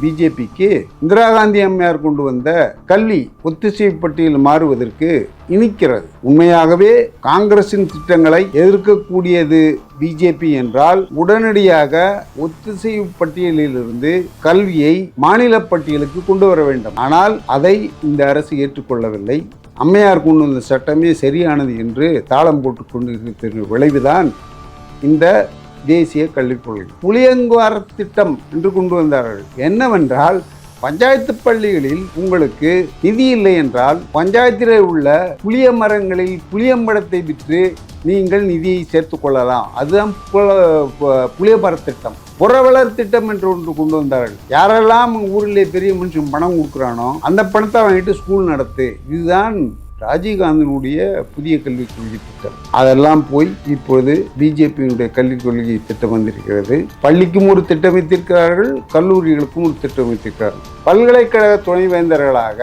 பிஜேபிக்கு இந்திரா காந்தி அம்மையார் கொண்டு வந்த கல்வி ஒத்திசை பட்டியல் மாறுவதற்கு இனிக்கிறது. உண்மையாகவே காங்கிரசின் திட்டங்களை எதிர்க்கக்கூடியது பிஜேபி என்றால் உடனடியாக ஒத்திசைவு பட்டியலிலிருந்து கல்வியை மாநில பட்டியலுக்கு கொண்டு வர வேண்டும். ஆனால் அதை இந்த அரசு ஏற்றுக்கொள்ளவில்லை. அம்மையார் கொண்டு வந்த சட்டமே சரியானது என்று தாளம் போட்டுக் கொண்டிருக்கிற விளைவுதான் இந்த தேசிய கல்விக் கொள்கை. புளியங்குவார திட்டம் என்று கொண்டு வந்தார்கள். என்னவென்றால் பஞ்சாயத்து பள்ளிகளில் உங்களுக்கு நிதி இல்லை என்றால் பஞ்சாயத்தில் உள்ள புளிய மரங்களில் புளியம்படத்தை விற்று நீங்கள் நிதியை சேர்த்து கொள்ளலாம். அதுதான் புல- பு- திட்டம். புறவளர் திட்டம் என்று ஒன்று கொண்டு வந்தார்கள். யாரெல்லாம் ஊரிலே பெரிய மனுஷன் பணம் கொடுக்குறானோ அந்த பணத்தை வாங்கிட்டு ஸ்கூல் நடத்து. இதுதான் ராஜீவ்காந்தினுடைய புதிய கல்விக் கொள்கை திட்டம். அதெல்லாம் போய் இப்பொழுது பிஜேபியினுடைய கல்விக் கொள்கை திட்டம் வந்திருக்கிறது. பள்ளிக்கும் ஒரு திட்டம் வைத்திருக்கிறார்கள் கல்லூரிகளுக்கும் ஒரு திட்டம் வைத்திருக்கிறார்கள் பல்கலைக்கழக துணைவேந்தர்களாக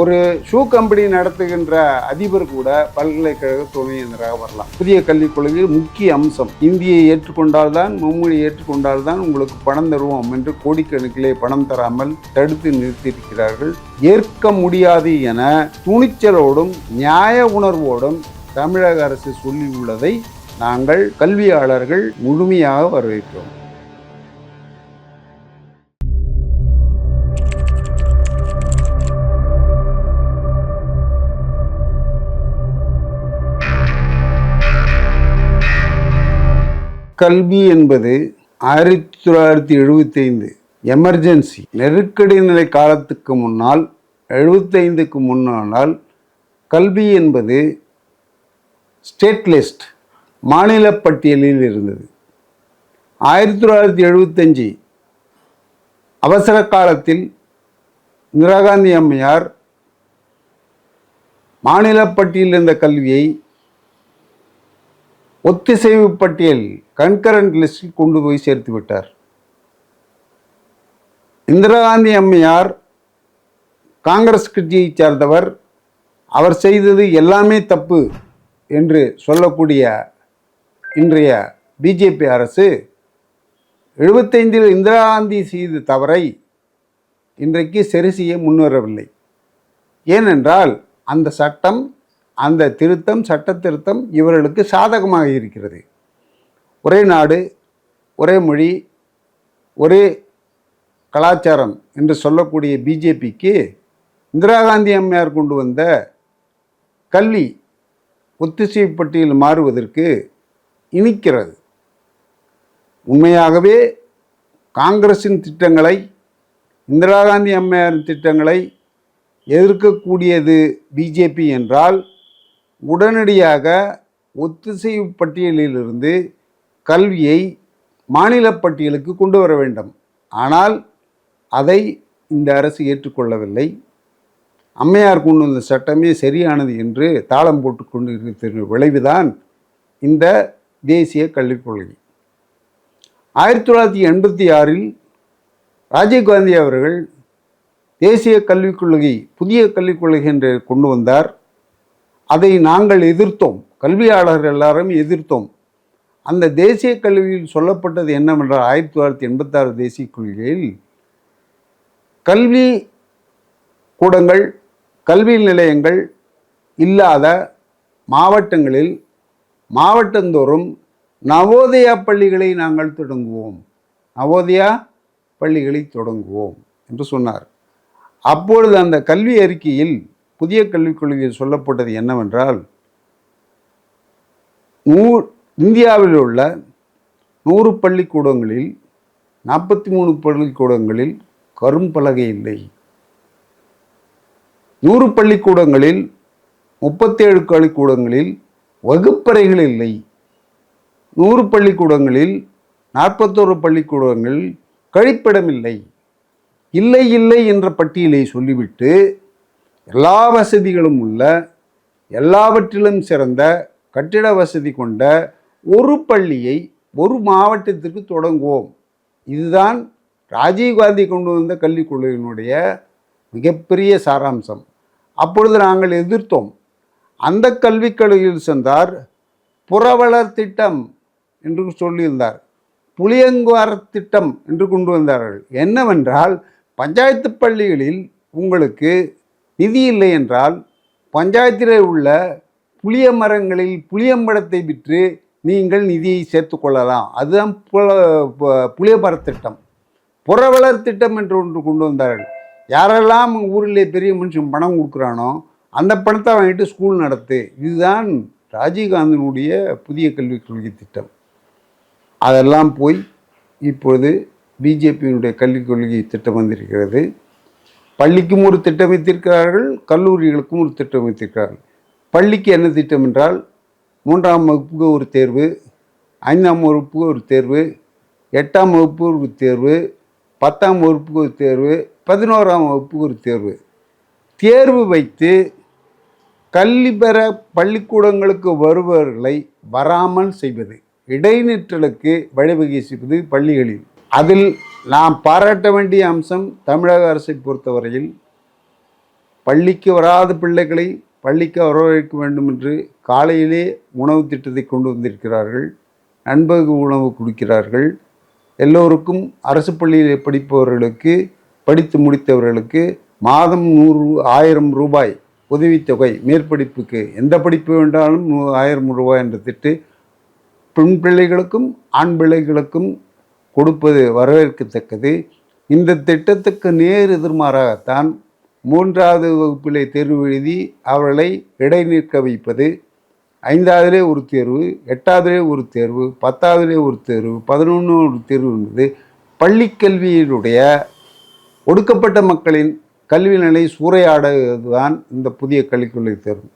ஒரு ஷூ கம்பெனி நடத்துகின்ற அதிபர் கூட பல்கலைக்கழக துணைவேந்தராக வரலாம். புதிய கல்விக் கொள்கையில் முக்கிய அம்சம் இந்தியை ஏற்றுக்கொண்டால்தான் மும்மொழியை ஏற்றுக்கொண்டால்தான் உங்களுக்கு பணம் தருவோம் என்று கோடிக்கணக்கிலே பணம் தராமல் தடுத்து நிறுத்தியிருக்கிறார்கள் ஏற்க முடியாது என துணிச்சலோடும் நியாய உணர்வோடும் தமிழக அரசு சொல்லியுள்ளதை நாங்கள் கல்வியாளர்கள் முழுமையாக வரவேற்கிறோம் கல்வி என்பது ஆயிரத்தி தொள்ளாயிரத்தி எழுபத்தைந்து எமர்ஜென்சி. நெருக்கடி நிலை காலத்துக்கு முன்னால் எழுபத்தைந்துக்கு முன்னால் கல்வி என்பது ஸ்டேட் லிஸ்ட் மாநில பட்டியலில் இருந்தது. ஆயிரத்தி தொள்ளாயிரத்தி எழுபத்தஞ்சி அவசர காலத்தில் இந்திரா காந்தி அம்மையார் மாநில பட்டியலில் இருந்த கல்வியை ஒத்திசைவு பட்டியல் கன்கரண்ட் லிஸ்டில் கொண்டு போய் சேர்த்து விட்டார். இந்திரா காந்தி அம்மையார் காங்கிரஸ் கட்சியைச் சேர்ந்தவர் அவர் செய்தது எல்லாமே தப்பு என்று சொல்லக்கூடிய இன்றைய பிஜேபி அரசு எழுபத்தைந்தில் இந்திரா காந்தி செய்த தவறை இன்றைக்கு சரி செய்ய முன்வரவில்லை. ஏனென்றால் அந்த சட்டம் அந்த திருத்தம் சட்ட திருத்தம் இவர்களுக்கு சாதகமாக இருக்கிறது. ஒரே நாடு ஒரே மொழி ஒரே கலாச்சாரம் என்று சொல்லக்கூடிய பிஜேபிக்கு இந்திரா காந்தி அம்மையார் கொண்டு வந்த கல்வி ஒத்திசைவு பட்டியல் மாறுவதற்கு இனிக்கிறது. உண்மையாகவே காங்கிரசின் திட்டங்களை இந்திரா காந்தி அம்மையாரின் திட்டங்களை எதிர்க்கக்கூடியது பிஜேபி என்றால் உடனடியாக ஒத்திசைவு பட்டியலிலிருந்து கல்வியை மாநில பட்டியலுக்கு கொண்டு வர வேண்டும். ஆனால் அதை இந்த அரசு ஏற்றுக்கொள்ளவில்லை. அம்மையார் கொண்டு வந்த சட்டமே சரியானது என்று தாளம் போட்டு கொண்டு இருக்கிற விளைவுதான் இந்த தேசிய கல்விக் கொள்கை. ஆயிரத்தி தொள்ளாயிரத்தி எண்பத்தி ஆறில் ராஜீவ்காந்தி அவர்கள் தேசிய கல்விக் கொள்கை புதிய கல்விக் கொள்கை என்று கொண்டு வந்தார். அதை நாங்கள் எதிர்த்தோம். கல்வியாளர்கள் எல்லாரும் எதிர்த்தோம். அந்த தேசிய கல்வியில் சொல்லப்பட்டது என்னவென்றால் ஆயிரத்தி தொள்ளாயிரத்தி எண்பத்தாறு தேசிய கொள்கையில் கல்வி கூடங்கள் கல்வி நிலையங்கள் இல்லாத மாவட்டங்களில் மாவட்டந்தோறும் நவோதயா பள்ளிகளை நாங்கள் தொடங்குவோம். நவோதயா பள்ளிகளை தொடங்குவோம் என்று சொன்னார். அப்பொழுது அந்த கல்வி அறிக்கையில் புதிய கல்விக் கொள்கையில் சொல்லப்பட்டது என்னவென்றால் நூ இந்தியாவில் உள்ள நூறு பள்ளிக்கூடங்களில் நாற்பத்தி மூணு பள்ளிக்கூடங்களில் கரும்பலகை இல்லை. நூறு பள்ளிக்கூடங்களில் முப்பத்தேழு பள்ளிக்கூடங்களில் வகுப்பறைகள் இல்லை. நூறு பள்ளிக்கூடங்களில் நாற்பத்தோரு பள்ளிக்கூடங்களில் கழிப்பிடம் இல்லை. இல்லை இல்லை என்ற பட்டியலை சொல்லிவிட்டு எல்லா வசதிகளும் உள்ள எல்லாவற்றிலும் சிறந்த கட்டிட வசதி கொண்ட ஒரு பள்ளியை ஒரு மாவட்டத்திற்கு தொடங்குவோம். இதுதான் ராஜீவ்காந்தி கொண்டு வந்த கல்விக் கொள்கையினுடைய மிகப்பெரிய சாராம்சம். அப்பொழுது நாங்கள் எதிர்த்தோம். அந்த கல்விக் கொள்கையில் சென்றார் புறவளர் திட்டம் என்று சொல்லியிருந்தார். புளியங்குவார திட்டம் என்று கொண்டு வந்தார்கள். என்னவென்றால் பஞ்சாயத்து பள்ளிகளில் உங்களுக்கு நிதி இல்லை என்றால் பஞ்சாயத்தில் உள்ள புளிய மரங்களில் புளியம்பழத்தை விற்று நீங்கள் நிதியை சேர்த்து கொள்ளலாம். அதுதான் புல புளிய மரத்திட்டம் புறவலர் திட்டம் என்று ஒன்று கொண்டு வந்தார்கள். யாரெல்லாம் ஊரிலே பெரிய மனுஷன் பணம் கொடுக்குறானோ அந்த பணத்தை வாங்கிட்டு ஸ்கூல் நடத்து. இதுதான் ராஜீவ்காந்தினுடைய புதிய கல்விக் கொள்கை திட்டம். அதெல்லாம் போய் இப்பொழுது பிஜேபியினுடைய கல்விக் கொள்கை திட்டம் வந்திருக்கிறது. பள்ளிக்கும் ஒரு திட்டம் வைத்திருக்கிறார்கள் கல்லூரிகளுக்கும் ஒரு திட்டம் வைத்திருக்கிறார்கள். பள்ளிக்கு என்ன திட்டம் என்றால் மூன்றாம் வகுப்புக்கு ஒரு தேர்வு ஐந்தாம் வகுப்புக்கு ஒரு தேர்வு எட்டாம் வகுப்பு ஒரு தேர்வு பத்தாம் வகுப்புக்கு ஒரு தேர்வு பதினோராம் வகுப்புக்கு ஒரு தேர்வு. தேர்வு வைத்து கல்வி பெற பள்ளிக்கூடங்களுக்கு வருபவர்களை வராமல் செய்வது இடைநிற்றலுக்கு வழிவகை செய்வது பள்ளிகளில். அதில் நாம் பாராட்ட வேண்டிய அம்சம் தமிழக அரசை பொறுத்தவரையில் பள்ளிக்கு வராத பிள்ளைகளை பள்ளிக்கு வரவழைக்க வேண்டும் என்று காலையிலே உணவு திட்டத்தை கொண்டு வந்திருக்கிறார்கள் நண்பகு உணவு கொடுக்கிறார்கள் எல்லோருக்கும் அரசு பள்ளியில் படிப்பவர்களுக்கு படித்து முடித்தவர்களுக்கு மாதம் நூறு ஆயிரம் ரூபாய் உதவித்தொகை மேற்படிப்புக்கு எந்த படிப்பு வேண்டாலும் நூ- ஆயிரம் ரூபாய் என்ற திட்டு பெண் பிள்ளைகளுக்கும் ஆண் பிள்ளைகளுக்கும் கொடுப்பது வரவேற்கத்தக்கது. இந்த திட்டத்துக்கு நேர் எதிர்மாறாகத்தான் மூன்றாவது வகுப்பிலே தேர்வு எழுதி அவர்களை இடைநிற்க வைப்பது. ஐந்தாவதுலேயே ஒரு தேர்வு எட்டாவதுலேயே ஒரு தேர்வு பத்தாவதுலேயே ஒரு தேர்வு பதினொன்று ஒரு தேர்வு என்பது பள்ளிக்கல்வியினுடைய ஒடுக்கப்பட்ட மக்களின் கல்வி நிலை சூறையாடுவதுதான் இந்த புதிய கல்விக்குள்ளே தேர்வு.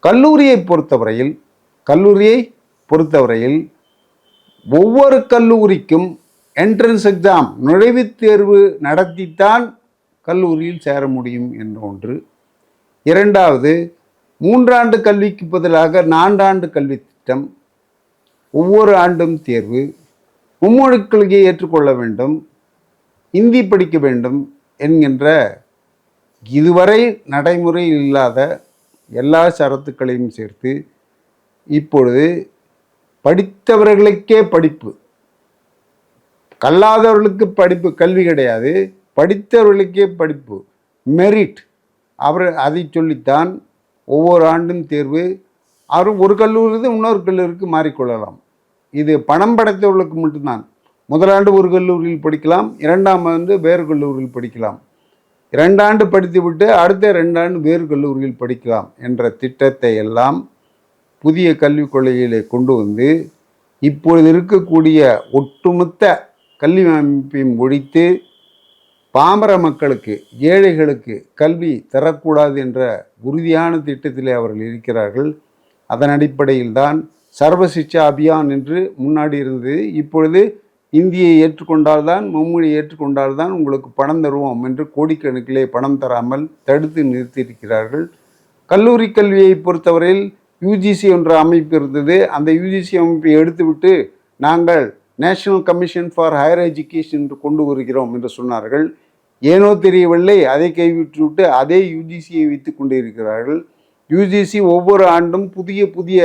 கல்லூரியை பொறுத்தவரையில் கல்லூரியை பொறுத்தவரையில் ஒவ்வொரு கல்லூரிக்கும் என்ட்ரன்ஸ் எக்ஸாம் நுழைவுத் தேர்வு நடத்தித்தான் கல்லூரியில் சேர முடியும் என்ற ஒன்று. இரண்டாவது மூன்றாண்டு கல்விக்கு பதிலாக நான்காண்டு கல்வி திட்டம் ஒவ்வொரு ஆண்டும் தேர்வு மும்மொழிக் கொள்கையை ஏற்றுக்கொள்ள வேண்டும் இந்தி படிக்க வேண்டும் என்கின்ற இதுவரை நடைமுறையில் இல்லாத எல்லா சரத்துக்களையும் சேர்த்து இப்பொழுது படித்தவர்களுக்கே படிப்பு. கல்லாதவர்களுக்கு படிப்பு கல்வி கிடையாது படித்தவர்களுக்கே படிப்பு மெரிட் அவர் அதை சொல்லித்தான் ஒவ்வொரு ஆண்டும் தேர்வு அவர் ஒரு கல்லூரியிலிருந்து இன்னொரு கல்லூரிக்கு மாறிக்கொள்ளலாம். இது பணம் படைத்தவர்களுக்கு மட்டும்தான். முதலாண்டு ஒரு கல்லூரியில் படிக்கலாம் இரண்டாம் ஆண்டு வேறு கல்லூரியில் படிக்கலாம். இரண்டாண்டு படித்துவிட்டு அடுத்த ரெண்டாண்டு வேறு கல்லூரியில் படிக்கலாம் என்ற திட்டத்தை எல்லாம் புதிய கல்விக் கொள்கையிலே கொண்டு வந்து இப்பொழுது இருக்கக்கூடிய ஒட்டுமொத்த கல்வி அமைப்பையும் ஒழித்து பாமர மக்களுக்கு ஏழைகளுக்கு கல்வி தரக்கூடாது என்ற உறுதியான திட்டத்திலே அவர்கள் இருக்கிறார்கள். அதன் அடிப்படையில் தான் சர்வ சிக்ஷா அபியான் என்று முன்னாடி இருந்தது. இப்பொழுது இந்தியை ஏற்றுக்கொண்டால்தான் மும்மொழியை ஏற்றுக்கொண்டால்தான் உங்களுக்கு பணம் தருவோம் என்று கோடிக்கணக்கிலே பணம் தராமல் தடுத்து நிறுத்தியிருக்கிறார்கள். கல்லூரி கல்வியை பொறுத்தவரையில் யூஜிசி என்ற அமைப்பு இருந்தது. அந்த யூஜிசி அமைப்பை எடுத்துவிட்டு நாங்கள் national commission for higher education என்று கொண்டு வருகிறோம் என்று சொன்னார்கள். ஏனோ தெரியவில்லை அதை கைவிட்டுவிட்டு அதே யூஜிசியை வைத்து கொண்டிருக்கிறார்கள். யூஜிசி ஒவ்வொரு ஆண்டும் புதிய புதிய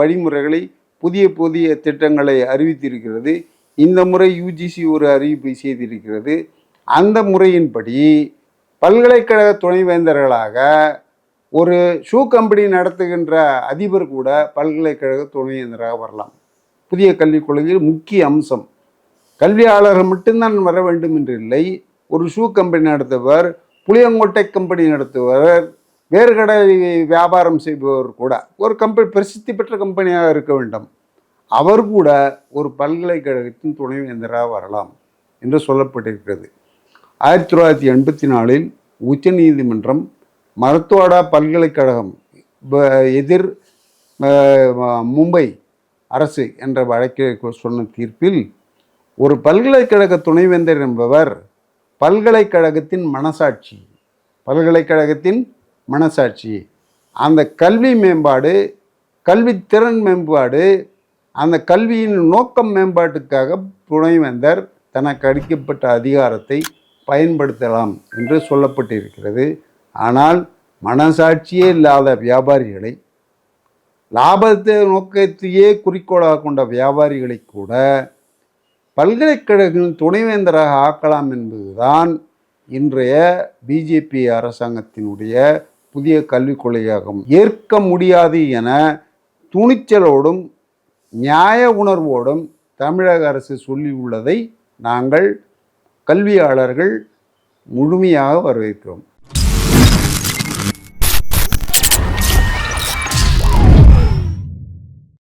வழிமுறைகளை புதிய புதிய திட்டங்களை அறிவித்திருக்கிறது. இந்த முறை யூஜிசி ஒரு அறிவிப்பை செய்திருக்கிறது. அந்த முறையின்படி பல்கலைக்கழக துணைவேந்தர்களாக ஒரு ஷூ கம்பெனி நடத்துகின்ற அதிபர் கூட பல்கலைக்கழக துணைவேந்தராக வரலாம். புதிய கல்விக் கொள்கையில் முக்கிய அம்சம். கல்வியாளர்கள் மட்டும்தான் வர வேண்டும் என்று இல்லை. ஒரு ஷூ கம்பெனி நடத்துவர் புளியங்கோட்டை கம்பெனி நடத்துபவர் வேறு கடை வியாபாரம் செய்பவர் கூட. ஒரு கம்பெனி பிரசித்தி பெற்ற கம்பெனியாக இருக்க வேண்டும். அவர் கூட ஒரு பல்கலைக்கழகத்தின் துணைவேந்தராக வரலாம் என்று சொல்லப்பட்டிருக்கிறது. ஆயிரத்தி தொள்ளாயிரத்தி எண்பத்தி நாலில் உச்சநீதிமன்றம் மரத்வாடா பல்கலைக்கழகம் எதிர் மும்பை அரசு என்ற வழக்கை சொன்ன தீர்ப்பில் ஒரு பல்கலைக்கழக துணைவேந்தர் என்பவர் பல்கலைக்கழகத்தின் மனசாட்சி பல்கலைக்கழகத்தின் மனசாட்சி. அந்த கல்வி மேம்பாடு கல்வி திறன் மேம்பாடு அந்த கல்வியின் நோக்கம் மேம்பாட்டுக்காக துணைவேந்தர் தனக்கு அளிக்கப்பட்ட அதிகாரத்தை பயன்படுத்தலாம் என்று சொல்லப்பட்டிருக்கிறது. ஆனால் மனசாட்சியே இல்லாத வியாபாரிகளை லாபத்தை நோக்கத்தையே குறிக்கோளாக கொண்ட வியாபாரிகளை கூட பல்கலைக்கழகங்களின் துணைவேந்தராக ஆக்கலாம் என்பதுதான் இன்றைய பிஜேபி அரசாங்கத்தினுடைய புதிய கல்விக் கொள்கையாகும். ஏற்க முடியாது என துணிச்சலோடும் நியாய உணர்வோடும் தமிழக அரசு சொல்லியுள்ளதை நாங்கள் கல்வியாளர்கள் முழுமையாக வரவேற்கிறோம்.